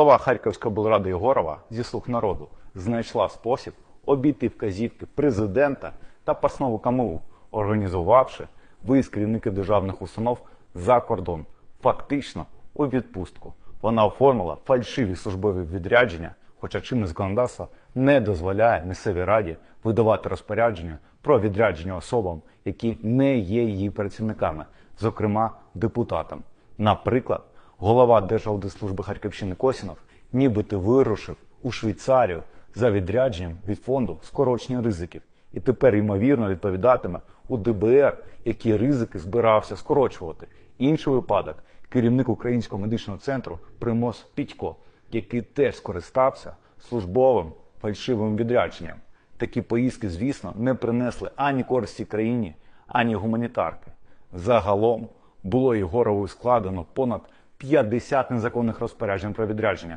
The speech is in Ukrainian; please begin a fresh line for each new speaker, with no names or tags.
Голова Харківської облради Єгорова зі слуг народу знайшла спосіб обійти вказівки президента та паснову КМУ, організувавши виїзд керівників державних установ за кордон, фактично у відпустку. Вона оформила фальшиві службові відрядження, хоча чинне законодавство не дозволяє місцевій раді видавати розпорядження про відрядження особам, які не є її працівниками, зокрема депутатам. Наприклад, голова Держаудитслужби Харківщини Косінов нібито вирушив у Швейцарію за відрядженням від фонду скорочення ризиків і тепер ймовірно відповідатиме у ДБР, які ризики збирався скорочувати. Інший випадок керівник Українського медичного центру Примос Пітько, який теж скористався службовим фальшивим відрядженням. Такі поїздки, звісно, не принесли ані користі країні, ані гуманітарки. Загалом було Єгоровою складено понад 50 незаконних розпоряджень про відрядження.